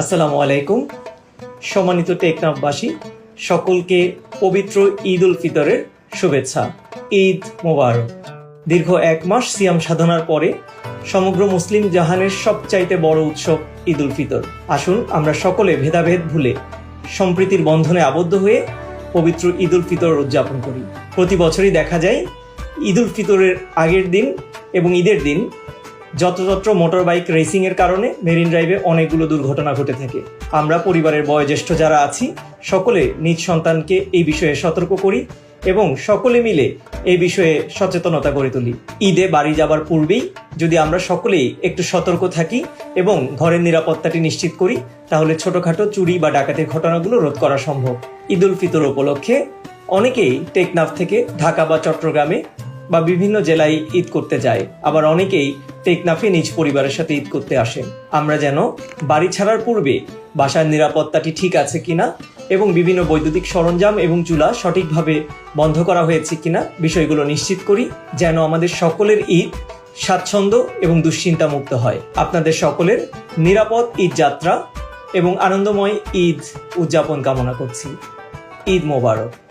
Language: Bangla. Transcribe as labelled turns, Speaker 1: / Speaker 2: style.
Speaker 1: আসসালামু আলাইকুম। সম্মানিত টেকনাফবাসী সকলকে পবিত্র ঈদ উল ফিতরের শুভেচ্ছা, ঈদ মোবারক। দীর্ঘ এক মাস সিয়াম সাধনার পরে সমগ্র মুসলিম জাহানের সবচাইতে বড় উৎসব ঈদ উল ফিতর। আসুন আমরা সকলে ভেদাভেদ ভুলে সম্প্রীতির বন্ধনে আবদ্ধ হয়ে পবিত্র ঈদ উল ফিতর উদযাপন করি। প্রতি বছরই দেখা যায় ঈদ উল ফিতরের আগের দিন এবং ঈদের দিন যত্রতত্র মোটর বাইক রেসিং এর কারণে মেরিন ড্রাইভে অনেকগুলো দুর্ঘটনা ঘটে থাকে। আমরা পরিবারের বয়োজ্যেষ্ঠ যারা আছি, সকলে নিজ সন্তানকে এই বিষয়ে সতর্ক করি এবং সকলে মিলে এই বিষয়ে সচেতনতা গড়ে তুলি। ঈদে বাড়ি যাবার পূর্বেই যদি আমরা সকলেই একটু সতর্ক থাকি এবং ঘরের নিরাপত্তাটি নিশ্চিত করি, তাহলে ছোটখাটো চুরি বা ডাকাতির ঘটনাগুলো রোধ করা সম্ভব। ঈদ উল ফিতর উপলক্ষে অনেকেই টেকনাফ থেকে ঢাকা বা চট্টগ্রামে বা বিভিন্ন জেলায় ঈদ করতে যায়। আবার অনেকেই টেকনাফে নিজ পরিবারের সাথে ঈদ করতে আসেন। আমরা যেন বাড়ি ছাড়ার পূর্বে বাসার নিরাপত্তাটি ঠিক আছে কিনা এবং বিভিন্ন বৈদ্যুতিক সরঞ্জাম এবং চুলা সঠিকভাবে বন্ধ করা হয়েছে কিনা বিষয়গুলো নিশ্চিত করি যেন আমাদের সকলের ঈদ স্বাচ্ছন্দ্য এবং দুশ্চিন্তা মুক্ত হয়। আপনাদের সকলের নিরাপদ ঈদ যাত্রা এবং আনন্দময় ঈদ উদযাপন কামনা করছি। ঈদ মোবারক।